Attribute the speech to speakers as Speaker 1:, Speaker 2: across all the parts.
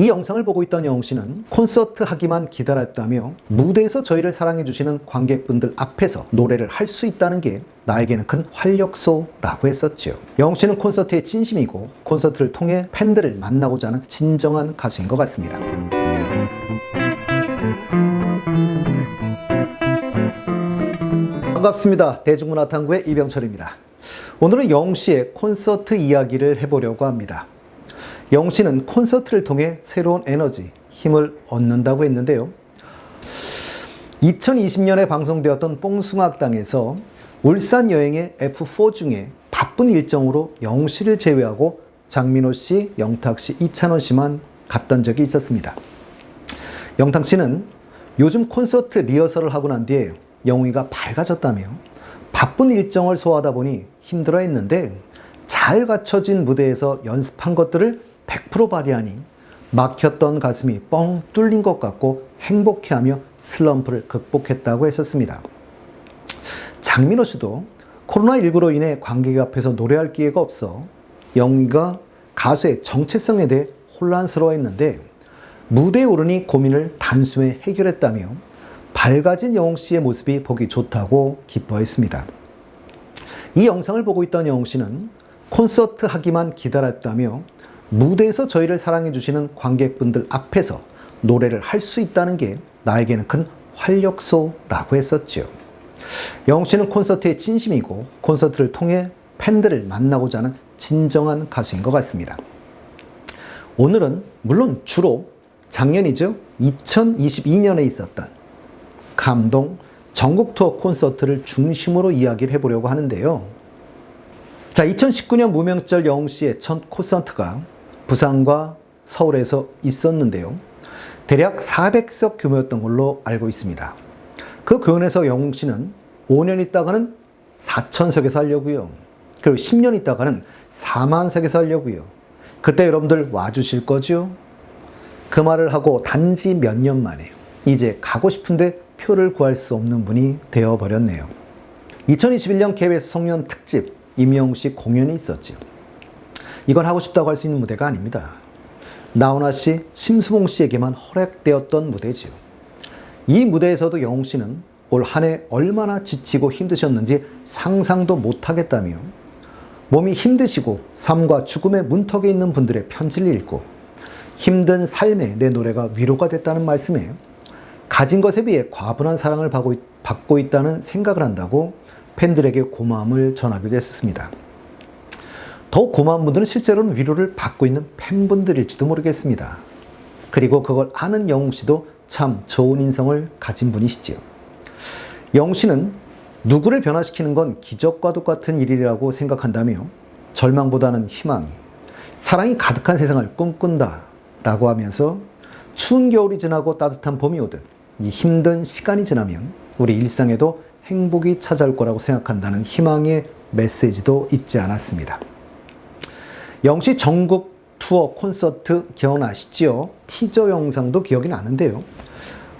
Speaker 1: 이 영상을 보고 있던 영웅 씨는 콘서트 하기만 기다렸다며 무대에서 저희를 사랑해 주시는 관객분들 앞에서 노래를 할 수 있다는 게 나에게는 큰 활력소라고 했었지요. 영웅 씨는 콘서트에 진심이고 콘서트를 통해 팬들을 만나고자 하는 진정한 가수인 것 같습니다. 반갑습니다. 대중문화탐구의 이병철입니다. 오늘은 영웅 씨의 콘서트 이야기를 해보려고 합니다. 씨는 콘서트를 통해 새로운 에너지, 힘을 얻는다고 했는데요. 2020년에 방송되었던 뽕숭악당에서 울산 여행의 F4 중에 바쁜 일정으로 영웅 씨를 제외하고 장민호 씨, 영탁 씨, 이찬원 씨만 갔던 적이 있었습니다. 영탁 씨는 요즘 콘서트 리허설을 하고 난 뒤에 영웅이가 밝아졌다며 바쁜 일정을 소화하다 보니 힘들어 했는데 잘 갖춰진 무대에서 연습한 것들을 100% 발휘하니 막혔던 가슴이 뻥 뚫린 것 같고 행복해하며 슬럼프를 극복했다고 했었습니다. 장민호 씨도 코로나19로 인해 관객 앞에서 노래할 기회가 없어 영희가 가수의 정체성에 대해 혼란스러워했는데 무대에 오르니 고민을 단숨에 해결했다며 밝아진 영웅 씨의 모습이 보기 좋다고 기뻐했습니다. 이 영상을 보고 있던 영웅 씨는 콘서트 하기만 기다렸다며 무대에서 저희를 사랑해 주시는 관객분들 앞에서 노래를 할 수 있다는 게 나에게는 큰 활력소라고 했었지요. 영웅 씨는 콘서트에 진심이고 콘서트를 통해 팬들을 만나고자 하는 진정한 가수인 것 같습니다. 오늘은 물론 주로 작년이죠. 2022년에 있었던 감동 전국 투어 콘서트를 중심으로 이야기를 해보려고 하는데요. 자, 2019년 무명절 영웅 씨의 첫 콘서트가 부산과 서울에서 있었는데요. 대략 400석 규모였던 걸로 알고 있습니다. 그 교원에서 영웅 씨는 5년 있다가는 4천석에서 하려고요. 그리고 10년 있다가는 4만석에서 하려고요. 그때 여러분들 와주실 거죠? 그 말을 하고 단지 몇 년 만에 이제 가고 싶은데 표를 구할 수 없는 분이 되어버렸네요. 2021년 KBS 송년 특집 임영웅 씨 공연이 있었죠. 이건 하고 싶다고 할 수 있는 무대가 아닙니다. 나훈아 씨, 심수봉 씨에게만 허락되었던 무대지요. 이 무대에서도 영웅 씨는 올 한 해 얼마나 지치고 힘드셨는지 상상도 못하겠다며 몸이 힘드시고 삶과 죽음의 문턱에 있는 분들의 편지를 읽고 힘든 삶에 내 노래가 위로가 됐다는 말씀에 가진 것에 비해 과분한 사랑을 받고 있다는 생각을 한다고 팬들에게 고마움을 전하기도 했었습니다. 더 고마운 분들은 실제로는 위로를 받고 있는 팬분들일지도 모르겠습니다. 그리고 그걸 아는 영웅 씨도 참 좋은 인성을 가진 분이시지요. 영웅 씨는 누구를 변화시키는 건 기적과 똑같은 일이라고 생각한다며 절망보다는 희망이, 사랑이 가득한 세상을 꿈꾼다 라고 하면서 추운 겨울이 지나고 따뜻한 봄이 오듯 이 힘든 시간이 지나면 우리 일상에도 행복이 찾아올 거라고 생각한다는 희망의 메시지도 잊지 않았습니다. 영시 전국 투어 콘서트 기억나시지요? 티저 영상도 기억이 나는데요.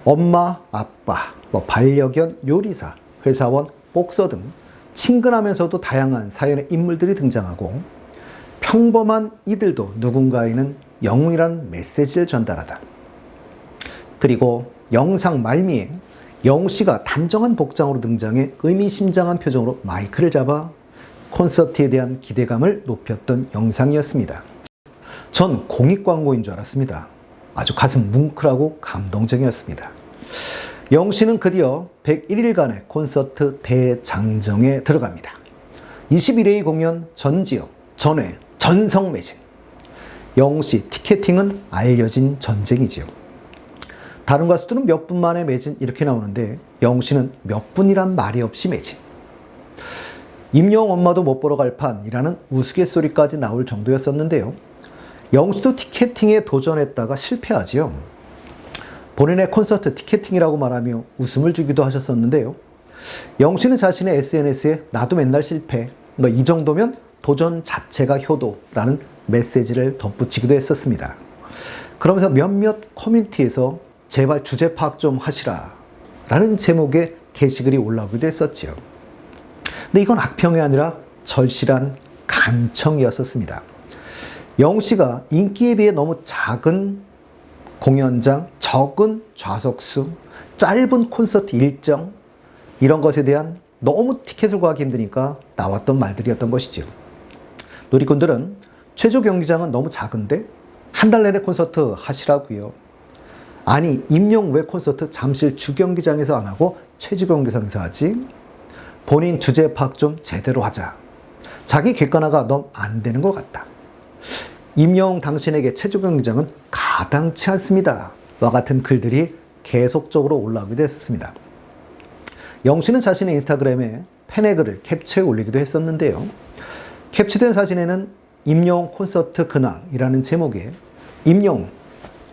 Speaker 1: 엄마, 아빠, 뭐 반려견, 요리사, 회사원, 복서 등 친근하면서도 다양한 사연의 인물들이 등장하고 평범한 이들도 누군가에는 영웅이라는 메시지를 전달하다. 그리고 영상 말미에 영웅 씨가 단정한 복장으로 등장해 의미심장한 표정으로 마이크를 잡아 콘서트에 대한 기대감을 높였던 영상이었습니다. 전 공익 광고인 줄 알았습니다. 아주 가슴 뭉클하고 감동적이었습니다. 영웅 씨는 드디어 101일간의 콘서트 대장정에 들어갑니다. 21회 공연 전 지역, 전회, 전성 매진. 영웅 씨 티켓팅은 알려진 전쟁이지요. 다른 가수들은 몇 분 만에 매진 이렇게 나오는데 영웅 씨는 몇 분이란 말이 없이 매진. 임영웅 엄마도 못 보러 갈 판이라는 우스갯소리까지 나올 정도였었는데요. 영웅 씨도 티켓팅에 도전했다가 실패하지요. 본인의 콘서트 티켓팅이라고 말하며 웃음을 주기도 하셨었는데요. 영웅 씨는 자신의 SNS에 나도 맨날 실패, 뭐 이 정도면 도전 자체가 효도라는 메시지를 덧붙이기도 했었습니다. 그러면서 몇몇 커뮤니티에서 제발 주제 파악 좀 하시라 라는 제목의 게시글이 올라오기도 했었지요. 근데 이건 악평이 아니라 절실한 간청이었었습니다. 영웅 씨가 인기에 비해 너무 작은 공연장, 적은 좌석수, 짧은 콘서트 일정, 이런 것에 대한 너무 티켓을 구하기 힘드니까 나왔던 말들이었던 것이죠. 놀이꾼들은 최저 경기장은 너무 작은데 한 달 내내 콘서트 하시라고요. 아니 임용 왜 콘서트 잠실 주경기장에서 안 하고 최저 경기장에서 하지? 본인 주제 파악 좀 제대로 하자. 자기 객관화가 너무 안 되는 것 같다. 임영 당신에게 최저 경기장은 가당치 않습니다. 와 같은 글들이 계속적으로 올라오기도 했습니다. 영 씨는 자신의 인스타그램에 팬의 글을 캡처해 올리기도 했었는데요. 캡처된 사진에는 임영 콘서트 근황이라는 제목에 임영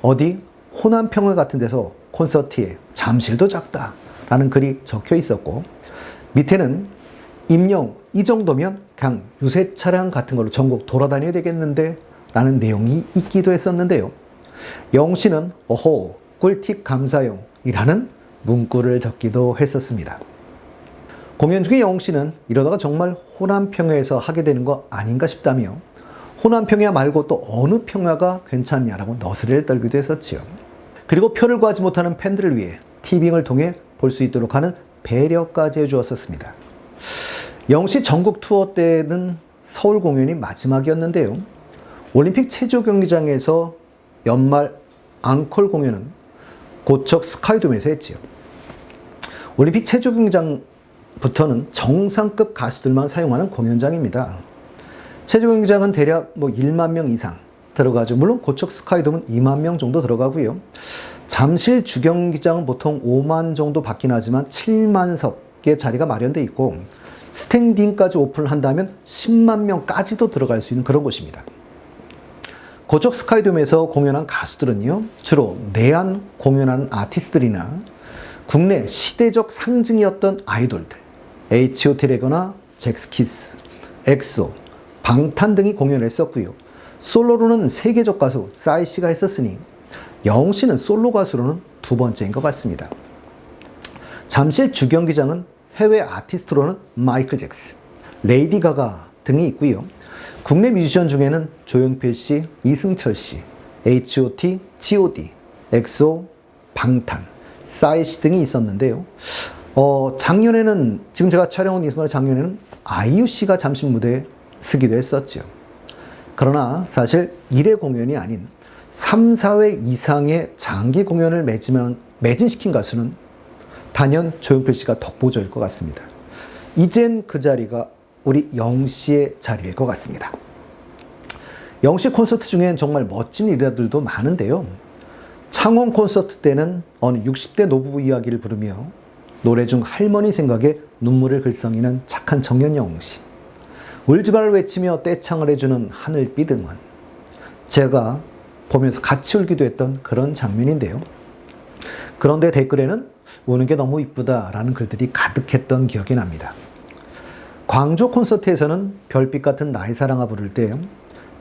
Speaker 1: 어디 호남평을 같은 데서 콘서트에 잠실도 작다 라는 글이 적혀 있었고 밑에는 임영 이 정도면 그냥 유세 차량 같은 걸로 전국 돌아다녀야 되겠는데 라는 내용이 있기도 했었는데요. 영 씨는 어호 꿀팁 감사용 이라는 문구를 적기도 했었습니다. 공연 중에 영웅 씨는 이러다가 정말 호남 평야에서 하게 되는 거 아닌가 싶다며 호남 평야 말고 또 어느 평야가 괜찮냐라고 너스레를 떨기도 했었지요. 그리고 표를 구하지 못하는 팬들을 위해 티빙을 통해 볼 수 있도록 하는 배려까지 해주었었습니다. 영씨 전국 투어 때는 서울 공연이 마지막이었는데요. 올림픽 체조 경기장에서 연말 앙콜 공연은 고척 스카이돔에서 했지요. 올림픽 체조 경기장부터는 정상급 가수들만 사용하는 공연장입니다. 체조 경기장은 대략 뭐 1만 명 이상 들어가죠. 물론 고척 스카이돔은 2만 명 정도 들어가고요. 잠실 주경기장은 보통 5만 정도 받긴 하지만 7만 석의 자리가 마련돼 있고 스탠딩까지 오픈을 한다면 10만 명까지도 들어갈 수 있는 그런 곳입니다. 고척 스카이돔에서 공연한 가수들은요, 주로 내한 공연하는 아티스트들이나 국내 시대적 상징이었던 아이돌들, H.O.T래거나 잭스키스, 엑소, 방탄 등이 공연을 했었고요. 솔로로는 세계적 가수 싸이 씨가 했었으니 영웅 씨는 솔로 가수로는 두 번째인 것 같습니다. 잠실 주경기장은 해외 아티스트로는 마이클 잭슨, 레이디 가가 등이 있고요. 국내 뮤지션 중에는 조용필 씨, 이승철 씨, H.O.T, G.O.D, 엑소, 방탄, 싸이 씨 등이 있었는데요. 어, 작년에는 지금 제가 촬영한 이 순간에 작년에는 아이유 씨가 잠실 무대에 서기도 했었죠. 그러나 사실 1회 공연이 아닌 3, 4회 이상의 장기 공연을 매지면, 매진시킨 가수는 단연 조용필 씨가 독보적일 것 같습니다. 이젠 그 자리가 우리 영씨의 자리일 것 같습니다. 영씨 콘서트 중엔 정말 멋진 일화들도 많은데요. 창원 콘서트 때는 어느 60대 노부부 이야기를 부르며 노래 중 할머니 생각에 눈물을 글썽이는 착한 정연 영씨. 울지마를 외치며 떼창을 해주는 하늘빛 응원. 제가 보면서 같이 울기도 했던 그런 장면인데요. 그런데 댓글에는 우는 게 너무 이쁘다라는 글들이 가득했던 기억이 납니다. 광주 콘서트에서는 별빛 같은 나의 사랑아 부를 때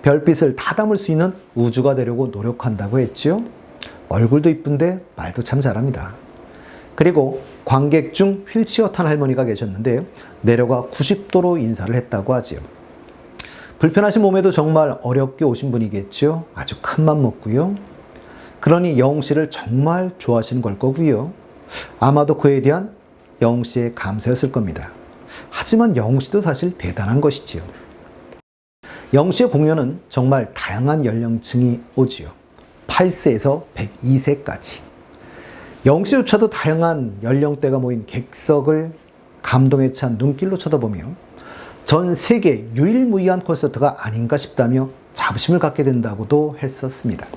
Speaker 1: 별빛을 다 담을 수 있는 우주가 되려고 노력한다고 했지요. 얼굴도 이쁜데 말도 참 잘합니다. 그리고 관객 중 휠체어 탄 할머니가 계셨는데 내려가 90도로 인사를 했다고 하지요. 불편하신 몸에도 정말 어렵게 오신 분이겠죠. 아주 큰맘 먹고요. 그러니 영웅 씨를 정말 좋아하시는 걸 거고요. 아마도 그에 대한 영웅 씨의 감사였을 겁니다. 하지만 영웅 씨도 사실 대단한 것이지요. 영웅 씨의 공연은 정말 다양한 연령층이 오지요. 8세에서 102세까지. 영웅 씨조차도 다양한 연령대가 모인 객석을 감동에 찬 눈길로 쳐다보며 전 세계 유일무이한 콘서트가 아닌가 싶다며 자부심을 갖게 된다고도 했었습니다.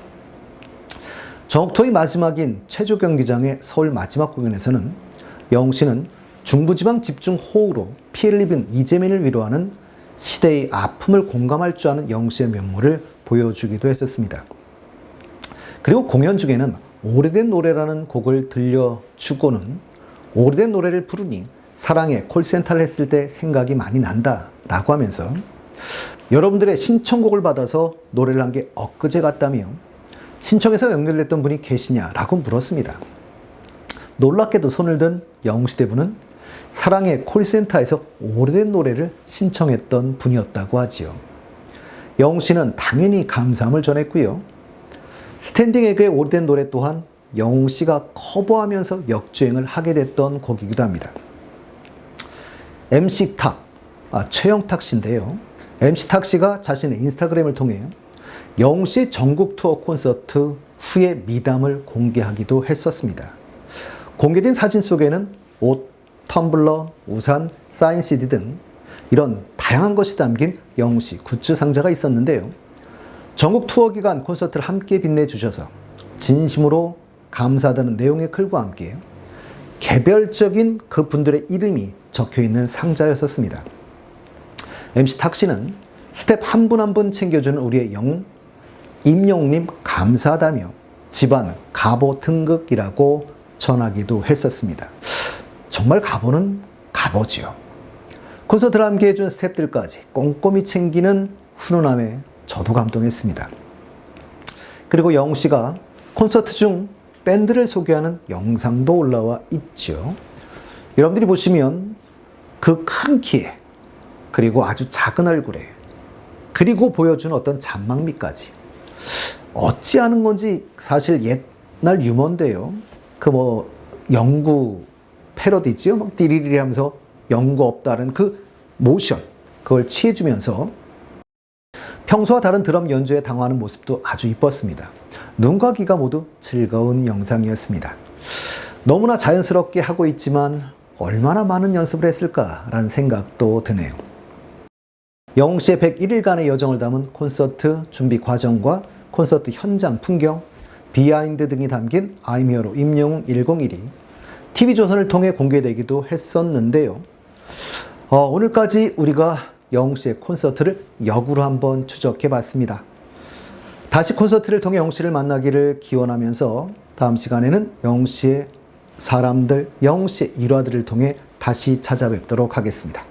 Speaker 1: 정옥토의 마지막인 체조 경기장의 서울 마지막 공연에서는 영웅 씨는 중부지방 집중 호우로 피해를 입은 이재민을 위로하는 시대의 아픔을 공감할 줄 아는 영웅 씨의 면모를 보여주기도 했었습니다. 그리고 공연 중에는 오래된 노래라는 곡을 들려주고는 오래된 노래를 부르니 사랑의 콜센터를 했을 때 생각이 많이 난다 라고 하면서 여러분들의 신청곡을 받아서 노래를 한 게 엊그제 같다며 신청해서 연결됐던 분이 계시냐라고 물었습니다. 놀랍게도 손을 든 영웅시대 분은 사랑의 콜센터에서 오래된 노래를 신청했던 분이었다고 하지요. 영웅 씨는 당연히 감사함을 전했고요. 스탠딩 에그의 오래된 노래 또한 영웅 씨가 커버하면서 역주행을 하게 됐던 곡이기도 합니다. MC 탁, 아, 최영탁 씨인데요. MC 탁 씨가 자신의 인스타그램을 통해 씨의 전국 투어 콘서트 후의 미담을 공개하기도 했었습니다. 공개된 사진 속에는 옷, 텀블러, 우산, 사인 CD 등 이런 다양한 것이 담긴 씨 굿즈 상자가 있었는데요. 전국 투어 기간 콘서트를 함께 빛내주셔서 진심으로 감사하다는 내용의 글과 함께 개별적인 그 분들의 이름이 적혀 있는 상자였었습니다. MC 탁 씨는 스텝 한 분 한 분 챙겨주는 우리의 영, 임영웅님 감사하다며 집안 가보 등극이라고 전하기도 했었습니다. 정말 가보는 가보지요. 콘서트를 함께 해준 스태프들까지 꼼꼼히 챙기는 훈훈함에 저도 감동했습니다. 그리고 영웅 씨가 콘서트 중 밴드를 소개하는 영상도 올라와 있죠. 여러분들이 보시면 그 큰 키에 그리고 아주 작은 얼굴에 그리고 보여준 어떤 잔망미까지 어찌하는 건지 사실 옛날 유머인데요. 그 뭐 영구 패러디지요. 막 띠리리리 하면서 영구 없다는 그 모션 그걸 취해주면서 평소와 다른 드럼 연주에 당화하는 모습도 아주 이뻤습니다. 눈과 귀가 모두 즐거운 영상이었습니다. 너무나 자연스럽게 하고 있지만 얼마나 많은 연습을 했을까라는 생각도 드네요. 영웅 씨의 101일간의 여정을 담은 콘서트 준비 과정과 콘서트 현장 풍경, 비하인드 등이 담긴 아이미어로 임영웅 101이 TV조선을 통해 공개되기도 했었는데요. 어, 오늘까지 우리가 영웅 씨의 콘서트를 역으로 한번 추적해 봤습니다. 다시 콘서트를 통해 영웅 씨를 만나기를 기원하면서 다음 시간에는 영웅 씨의 사람들, 영웅 씨의 일화들을 통해 다시 찾아뵙도록 하겠습니다.